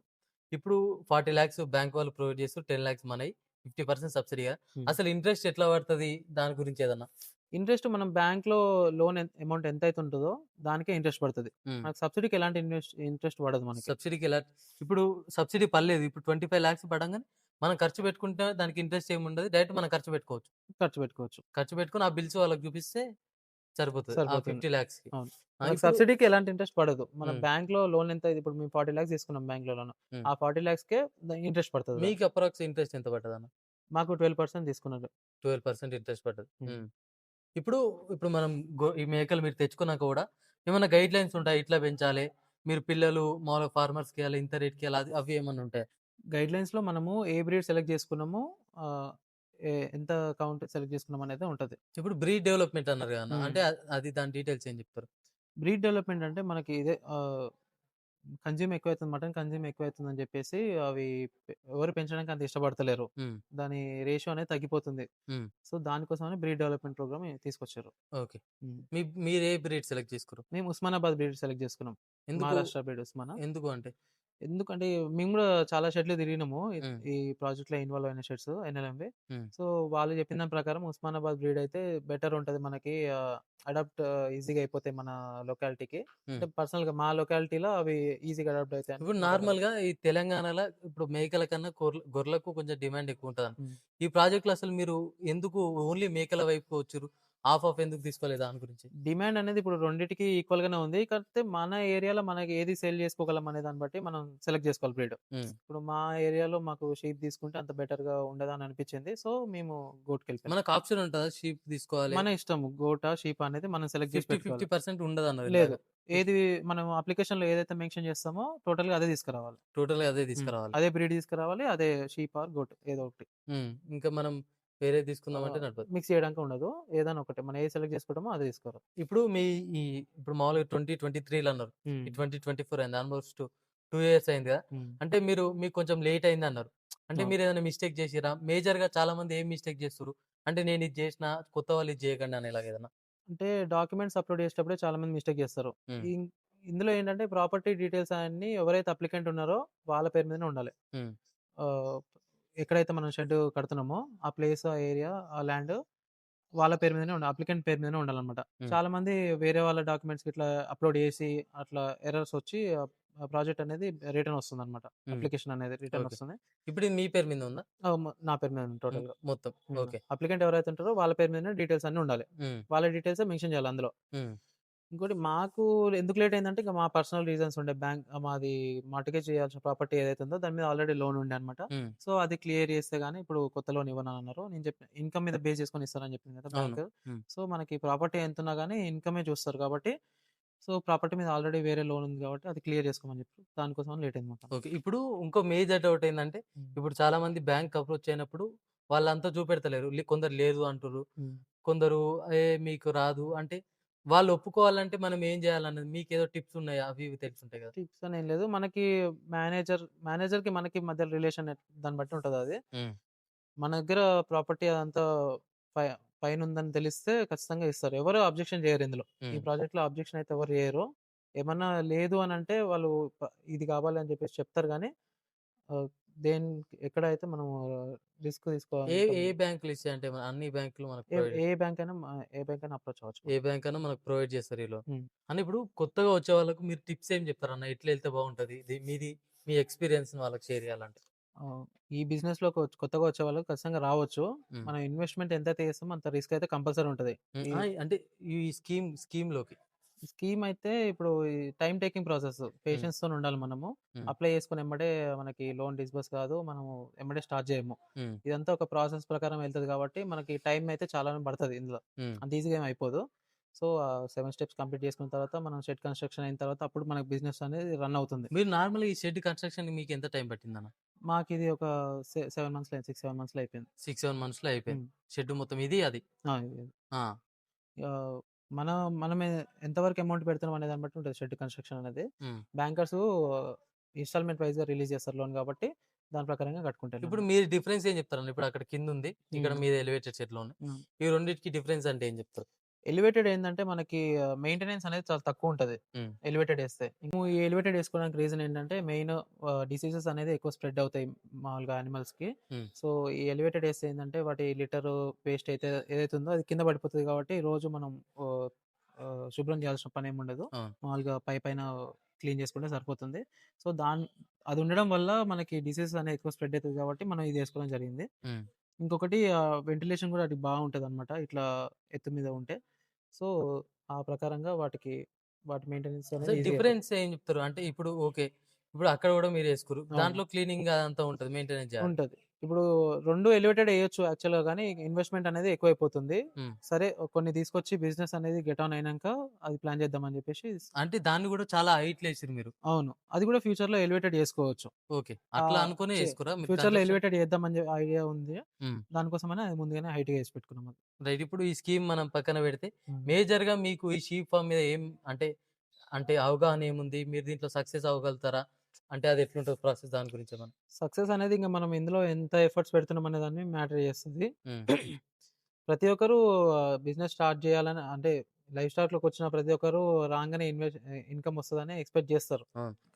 ఇప్పుడు 40 లాక్స్ బ్యాంక్ వాళ్ళు ప్రొవైడ్ చేస్తూ 10 లాక్స్ మనయి. 50% సబ్సిడీగా. హ్మ్. అసలు ఇంట్రెస్ట్ ఎట్లా పడతది? దాని గురించి ఏదన్నా? ఇంట్రెస్ట్ మనం బ్యాంక్‌లో లోన్ ఎన్ అమౌంట్ ఎంతైతే ఉంటదో దానికే ఇంట్రెస్ట్ పడతది. మనకు సబ్సిడీకి ఎలాంటి ఇంట్రెస్ట్ పడదు మనకి. సబ్సిడీకి ఎలా ఇప్పుడు సబ్సిడీ పడలేదు. ఇప్పుడు 25 లాక్స్ పడంగానే మనం ఖర్చు పెట్టుకుంటే దానికి ఇంట్రెస్ట్ ఏమి ఉండదు. డైరెక్ట్ మనం ఖర్చు పెట్టుకోవచ్చు. ఖర్చు పెట్టుకోవచ్చు. ఖర్చు పెట్టుకొని ఆ బిల్స్ వాళ్ళకి చూపిస్తే సరిపోతది. ఆ సరిపోతుంది. 50 లాక్స్‌కి. అవును. ఆ! మనకు ఇప్పుడు సబ్సిడీకి ఎలాంటి ఇంట్రెస్ట్ పడదు. మన హ్మ్. బ్యాంక్‌లో లోన్ ఎంత ఇప్పుడు మేము 40 లాక్స్ తీసుకున్నాం బ్యాంక్‌లో లోన్. హ్మ్. ఆ 40 లాక్స్‌కే ద ఇంట్రెస్ట్ పడతది. మీకు అప్రాక్స్ ఇంట్రెస్ట్ ఎంత పడ్డదన్న? మాకు 12% తీసుకున్నారు. 12% ఇంట్రెస్ట్ పడ్డది. ఇప్పుడు, ఇప్పుడు మనం గొ ఈ మేకలు మీరు తెచ్చుకున్నాక కూడా ఏమన్నా గైడ్‌లైన్స్ ఉంటాయా? ఇట్లా పెంచాలి. మీరు పిల్లలు మామూలుగా ఫార్మర్స్‌కి ఇయ్యాలి. ఇంత రేట్‌కి ఇయ్యాలి. అది అవి ఏమన్నా ఉంటాయా? గైడ్‌లైన్స్‌లో మనము ఏ బ్రీడ్ సెలెక్ట్ చేసుకున్నామో ఎంత కౌంట్ సెలెక్ట్ చేసుకున్నాం అనేది ఉంటది. ఇప్పుడు బ్రీడ్ డెవలప్‌మెంట్ అన్నారు కదా అన్న. అంటే అ అది దాని డీటెయిల్స్ ఏం చెప్తారు? బ్రీడ్ డెవలప్‌మెంట్ అంటే మనకి ఇదే కన్జ్యూమ్ ఎక్కువైతుంది. మటన్ కన్జ్యూమ్ ఎక్కువైతుందని చెప్పేసి అవి ఎవరు పెంచడానికి అంత ఇష్టపడతలేరు. దాని రేషియో అనేది తగ్గిపోతుంది. సో, దానికోసమని బ్రీడ్ డెవలప్‌మెంట్ ప్రోగ్రామ్ తీసుకొచ్చారు. ఓకే. మీరు ఏ బ్రీడ్ సెలెక్ట్ చేసుకుర్రు? మేము ఉస్మానాబాద్ బ్రీడ్ సెలెక్ట్ చేసుకున్నాం. మహారాష్ట్ర బ్రీడ్ ఉస్మానా. ఎందుకు అంటే? ఎందుకంటే మేము కూడా చాలా షెడ్‌లు తిరిగినాము. ఇ. ఈ ప్రాజెక్ట్‌లో ఇన్వాల్వ్ అయిన షెడ్స్ ఎన్ఎల్ఎంవి. సో, వాళ్ళు చెప్పిన దాని ప్రకారం ఉస్మానాబాద్ బ్రీడ్ అయితే బెటర్ ఉంటది మనకి అడాప్ట్ ఈజీగా అయిపోతాయి మన లొకాలిటీకి. అంటే పర్సనల్‌గా మా లొకాలిటీలో అవి ఈజీగా అడాప్ట్ అయితాయని ఇప్పుడు అంటారు. నార్మల్‌గా ఈ తెలంగాణలో ఇప్పుడు మేకల కన్నా గొర్రె గొర్రెలకు కొంచెం డిమాండ్ ఎక్కువ ఉంటదంట. హ్మ్. ఈ ప్రాజెక్ట్‌లో అసలు మీరు ఎందుకు ఓన్లీ మేకల వైపుకి వచ్చిర్రు? హాఫ్ ఆఫ్ ఎందుకు తీసుకోలేదు దాని గురించి? డిమాండ్ అనేది ఇప్పుడు రెండిటికి ఈక్వల్‌గానే ఉంది. కాకపోతే మన ఏరియాలో మనకి ఏది సేల్ చేసుకోగలం అనే దాన్ని బట్టి మనం సెలెక్ట్ చేసుకోవాలి బ్రీడ్. ఇప్పుడు మా ఏరియాలో మాకు షీప్ తీసుకుంటే అంత బెటర్‌గా ఉండదని అనిపించింది. సో, మేము గోట్‌కెళ్ళిపోయాం. మనకు ఆప్షన్ ఉంటదా? షీప్ తీసుకోవాలి. మన ఇష్టం గోటా, షీపా అనేది మనం సెలెక్ట్ చేసి 50, పెట్టుకోవాలి. 50% ఉండదన్నారు లేదు. ఏది మనం అప్లికేషన్‌లో ఏదైతే మెన్షన్ చేస్తామో టోటల్‌గా అదే తీసుకురావాలి. టోటల్‌గా అదే హ్మ్. తీసుకురావాలి. అదే బ్రీడ్ తీసుకురావాలి. అదే షీప్ ఆర్ గోట్ ఏదో ఒకటి. ఇంకా మనం వేరే తీసుకుందామంటే నడపదు. మిక్స్ చేయడానికి ఉండదు. ఏదైనా ఒకటి మనం ఏ సెలెక్ట్ చేసుకుంటామో అది తీసుకోరు. ఇప్పుడు మీ ఈ ఇప్పుడు మామూలుగా ట్వంటీ ట్వంటీ త్రీలో అన్నారు ట్వంటీ ట్వంటీ ఫోర్ అయింది. ఆల్మోస్ట్ టూ ఇయర్స్ అయింది కదా! అంటే మీరు మీకు కొంచెం లేట్ అయింది అన్నారు. అంటే. మీరు ఏదైనా మిస్టేక్ చేసిరా? మేజర్గా చాలా మంది ఏం మిస్టేక్ చేస్తారు అంటే నేను ఇది చేసిన కొత్త వాళ్ళు ఇది చేయకండి అని ఇలాగ ఏదైనా? అంటే డాక్యుమెంట్స్ అప్లోడ్ చేసేటప్పుడే చాలా మంది మిస్టేక్ చేస్తారు. ఇందులో ఏంటంటే ప్రాపర్టీ డీటెయిల్స్ అన్ని ఎవరైతే అప్లికెంట్ ఉన్నారో వాళ్ళ పేరు మీదనే ఉండాలి. ఎక్కడైతే మనం షెడ్ కడుతున్నామో ఆ ప్లేస్ ఆ ఏరియా ఆ ల్యాండ్ వాళ్ళ పేరు మీదనే ఉండాలి అప్లికెంట్ పేరు మీదనే ఉండాలన్నమాట. చాలా మంది వేరే వాళ్ళ డాక్యుమెంట్స్ ఇట్లా అప్లోడ్ చేసి అట్లా ఎర్రర్స్ వచ్చి ప్రాజెక్ట్ అనేది రిటర్న్ వస్తుంది అనమాట. అప్లికేషన్ అనేది రిటర్న్. వస్తుంది. ఇప్పుడు మీ పేరు మీద ఉందా? నా పేరు మీద టోటల్గా మొత్తం. ఓకే. అప్లికెంట్ ఎవరైతే ఉంటారో వాళ్ళ పేరు మీద డీటెయిల్స్ అన్ని ఉండాలి. వాళ్ళ డీటెయిల్స్ మెన్షన్ చేయాలి అందులో. ఇంకోటి మాకు ఎందుకు లేట్ అయిందంటే ఇంకా మా పర్సనల్ రీజన్స్ ఉండే బ్యాంక్ మాది మార్టిగేజ్ చేయాల్సిన ప్రాపర్టీ ఏదైతే ఉందో దాని మీద ఆల్రెడీ లోన్ ఉండే అనమాట సో అది క్లియర్ చేస్తే గానీ ఇప్పుడు కొత్త లోన్ ఇవ్వను అని అన్నారు నేను చెప్పిన ఇన్కమ్ మీద బేస్ చేసుకొని ఇస్తారని చెప్పింది కదా. బ్యాంక్. సో మనకి ప్రాపర్టీ ఎంత ఉన్నా కానీ ఇన్కమే చూస్తారు కాబట్టి సో ప్రాపర్టీ మీద ఆల్రెడీ వేరే లోన్ ఉంది కాబట్టి అది క్లియర్ చేసుకోమని చెప్పి దానికోసం లేట్ అయింది ఓకే ఇప్పుడు ఇంకో మేజర్ డౌట్ ఏంటంటే. ఇప్పుడు చాలా మంది బ్యాంక్ అప్రోచ్ అయినప్పుడు వాళ్ళంతా చూపెడతలేరు కొందరు లేదు అంటారు. కొందరు ఏ మీకు రాదు అంటే వాళ్ళు ఒప్పుకోవాలంటే మనం ఏం చేయాలన్నది? మీకు ఏదో టిప్స్ ఉన్నాయా? అవి ఇవి తెలుసుంటాయి కదా. టిప్స్ అని ఏం లేదు. మనకి మేనేజర్ మేనేజర్కి మనకి మధ్య రిలేషన్ దాన్ని బట్టి ఉంటుంది అది. మన దగ్గర ప్రాపర్టీ అదంతా పై పైన ఉందని తెలిస్తే ఖచ్చితంగా ఇస్తారు. ఎవరు అబ్జెక్షన్ చేయరు ఇందులో. ఈ ప్రాజెక్ట్లో అబ్జెక్షన్ అయితే ఎవరు చేయరు. ఏమన్నా లేదు అని అంటే వాళ్ళు ప- ఇది కావాలి అని చెప్పేసి చెప్తారు కానీ దేని ఎక్కడైతే మనం రిస్క్ ఏ తీసుకోవాలి ఏ బ్యాంకులు ఇస్తాయి అంటే మన అన్ని బ్యాంకులు మనకు ఏ ఏ బ్యాంక్ అయినా మ- ఏ బ్యాంక్ అయినా అప్రోచ్ అవ్వచ్చు ఏ బ్యాంక్ అయినా మనకు ప్రొవైడ్ చేస్తారు ఈ లోన్ ఉమ్. అని ఇప్పుడు కొత్తగా వచ్చే వాళ్ళకు మీరు టిప్స్ ఏం చెప్తారు అన్న? ఎట్లా వెళ్తే బాగుంటది? ఇది మీది మీ ఎక్స్పీరియన్స్ వాళ్ళకి షేర్ చేయాలంటే. ఆ, ఈ బిజినెస్లో కొ- కొత్తగా వచ్చే వాళ్ళు ఖచ్చితంగా రావచ్చు. ఉమ్. మనం ఇన్వెస్ట్మెంట్ ఎంత చేస్తామో అంత రిస్క్ అయితే కంపల్సరీ ఉంటుంది. ఉమ్, ఈ- ఆ, అంటే ఈ స్కీమ్ స్కీమ్లోకి స్కీమ్ అయితే ఇప్పుడు టైం టేకింగ్ ప్రాసెస్ పేషెన్స్తో ఉండాలి మనము. అప్లై చేసుకుని ఎమ్మడే మనకి లోన్ డిస్బర్స్ కాదు మనము ఎమ్మడే స్టార్ట్ చేయము. ఇదంతా ఒక ప్రాసెస్ ప్రకారం వెళ్తది కాబట్టి మనకి టైం అయితే చాలా పడుతుంది ఇందులో. అంత ఈజీగా ఏం అయిపోదు. సో సెవెన్ స్టెప్స్ కంప్లీట్ చేసుకున్న తర్వాత మనం షెడ్ కన్స్ట్రక్షన్ అయిన తర్వాత అప్పుడు మనకి బిజినెస్ అనేది రన్ అవుతుంది. మీరు నార్మల్ ఈ షెడ్ కన్స్ట్రక్షన్ మీకు ఎంత టైం పట్టింది అన్న? మాకు ఇది ఒక సెవెన్ మంత్స్లో సిక్స్ సెవెన్ మంత్స్లో అయిపోయింది. సిక్స్ సెవెన్ మంత్స్లో అయిపోయింది. షెడ్ మొత్తం ఇది అది? మన మనం ఏ- ఎంతవరకు అమౌంట్ పెడుతున్నాం అనే దాన్ని బట్టి ఉంటుంది షెడ్ కన్స్ట్రక్షన్ అనేది ఉమ్. బ్యాంకర్స్ ఇన్స్టాల్మెంట్ వైజ్గా రిలీజ్ చేస్తారు లోన్ కాబట్టి దాని ప్రకారంగా కట్టుకుంటారు ఇప్పుడు మీరు డిఫరెన్స్ ఏం చెప్తారు ఇప్పుడు అక్కడ కింద ఉంది ఇక్కడ ఉమ్. మీద ఎలివేటెడ్ షెడ్లో ఉంది ఉమ్. ఈ రెండింటికి డిఫరెన్స్ అంటే ఏం చెప్తారు ఎలివేటెడ్ ఏంటంటే మనకి మెయింటెనెన్స్ అనేది చాలా తక్కువ ఉంటుంది ఉమ్. ఎలివేటెడ్ వేస్తే ఇంకా ఈ ఎలివేటెడ్ వేసుకోవడానికి రీజన్ ఏంటంటే మెయిన్ డిసీజెస్ అనేది ఎక్కువ స్ప్రెడ్ అవుతాయి మామూలుగా animals కి ఉమ్. సో ఈ ఎలివేటెడ్ వేస్తే ఏంటంటే వాటి లిటర్ వేస్ట్ అయితే ఏదైతే ఉందో అది కింద పడిపోతుంది కాబట్టి రోజు మనం ఆ, ఆ, శుభ్రం చేయాల్సిన పని ఏమి ఉండదు ఆ. మామూలుగా పై పైన క్లీన్ చేసుకుంటే సరిపోతుంది సో దాని అది ఉండడం వల్ల మనకి డిసీజెస్ అనేది ఎక్కువ స్ప్రెడ్ అవుతుంది కాబట్టి మనం ఇది వేసుకోవడం జరిగింది ఉమ్. ఇంకొకటి వెంటిలేషన్ కూడా అది బాగుంటుంది అనమాట ఇట్లా ఎత్తు మీద ఉంటే సో ఆ ప్రకారంగా వాటికి వాటి మెయింటెనెన్స్ అనేది easy డిఫరెన్స్ ఏం చెప్తారు? అంటే ఇప్పుడు ఓకే ఇప్పుడు అక్కడ కూడా మీరు వేసుకోరు. దాంట్లో క్లీనింగ్ అదంతా ఉంటుంది మెయింటెనెన్స్ చేయాలి. ఉంటది. ఇప్పుడు రెండు ఎలివేటెడ్ వేయొచ్చు యాక్చువల్గా కానీ ఇన్వెస్ట్మెంట్ అనేది ఎక్కువైపోతుంది. సరే కొన్ని తీసుకొచ్చి బిజినెస్ అనేది గెట్ ఆన్ అయినాక అది ప్లాన్ చేద్దామని చెప్పేసి అంటే దాన్ని కూడా చాలా హైట్ లేసారు మీరు అవును అది కూడా ఫ్యూచర్లో ఎలివేటెడ్ చేసుకోవచ్చు ఓకే అట్లా అనుకునే చే- వేసుకురా మీరు ఫ్యూచర్లో? ఎలివేటెడ్ చేద్దామని ఐడియా ఉంది. దానికోసమనే అది ముందుగానే హైట్గా వేసి పెట్టుకున్నాం. రైట్ ఇప్పుడు ఈ స్కీమ్ మనం పక్కన పెడితే. మేజర్గా మీకు ఈ షీప్ ఫామ్ మీద ఏం అంటే అంటే అవగాహన ఏముంది మీరు దీంట్లో సక్సెస్ అవ్వగలుగుతారా అంటే అది ఎట్లుంటుంది ప్రాసెస్ దాని గురించి మనం సక్సెస్ అనేది ఇంకా మనం ఇందులో ఎంత ఎఫర్ట్స్ పెడుతున్నాం అనే దాన్ని మ్యాటర్ చేస్తుంది. ప్రతి ఒక్కరు బిజినెస్ స్టార్ట్ చేయాలని అంటే లైఫ్ స్టాక్లోకి వచ్చిన ప్రతి ఒక్కరు రాగానే ఇన్వెస్ట్ ఇన్కమ్ వస్తుందని ఎక్స్పెక్ట్ చేస్తారు.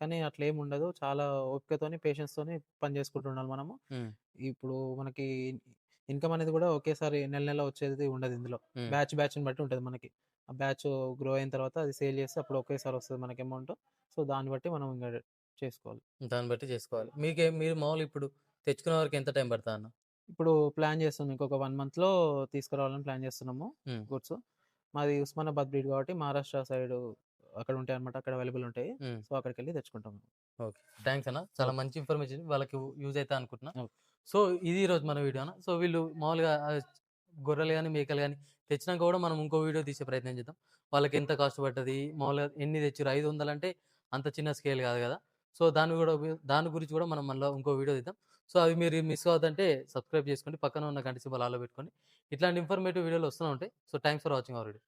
కానీ అట్లా ఏమి ఉండదు చాలా ఓపికతోని పేషెన్స్ తోని పని చేసుకుంటుండాలి మనము. ఇప్పుడు మనకి ఇన్కమ్ అనేది కూడా ఒకేసారి నెల నెల వచ్చేది ఉండదు ఇందులో. బ్యాచ్ బ్యాచ్ని బట్టి ఉంటుంది మనకి ఆ బ్యాచ్ గ్రో అయిన తర్వాత అది సేల్ చేస్తే అప్పుడు ఒకేసారి వస్తుంది మనకి అమౌంట్ సో దాన్ని బట్టి మనం ఇంకా చేసుకోవాలి. దాన్ని బట్టి చేసుకోవాలి. మీకే మీరు మామూలు ఇప్పుడు తెచ్చుకునే వరకు ఎంత టైం పడుతుంది అన్న? ఇప్పుడు ప్లాన్ చేస్తున్నాం. ఇంకొక వన్ మంత్లో తీసుకురావాలని ప్లాన్ చేస్తున్నాము. గుడ్స్. మాది ఉస్మానాబాద్ బ్రీడ్ కాబట్టి మహారాష్ట్ర సైడ్ అక్కడ ఉంటాయి అనమాట అక్కడ అవైలబుల్ ఉంటాయి. సో అక్కడికి వెళ్ళి తెచ్చుకుంటాం ఓకే. థ్యాంక్స్ అన్న. చాలా మంచి ఇన్ఫర్మేషన్ వాళ్ళకి యూజ్ అవుతా అనుకుంటున్నా. సో ఇది ఈరోజు మన వీడియో అన్న. సో వీళ్ళు మామూలుగా గొర్రెలు కానీ మేకలు కానీ తెచ్చినాక కూడా మనం ఇంకో వీడియో తీసే ప్రయత్నం చేద్దాం. వాళ్ళకి ఎంత కాస్ట్ పడుతుంది మామూలుగా ఎన్ని తెచ్చారు ఐదు వందలు అంటే అంత చిన్న స్కేల్ కాదు కదా. సో దాని కూడా దాని గురించి కూడా మనం మళ్ళీ ఇంకో వీడియో ఇద్దాం సో అవి మీరు మిస్ అవ్వదంటే సబ్స్క్రైబ్ చేసుకోండి. పక్కన ఉన్న గంట సింబల్ ఆలో పెట్టుకోండి. ఇట్లాంటి ఇన్ఫర్మేటివ్ వీడియోలు వస్తూ ఉంటాయి. So thanks for watching already.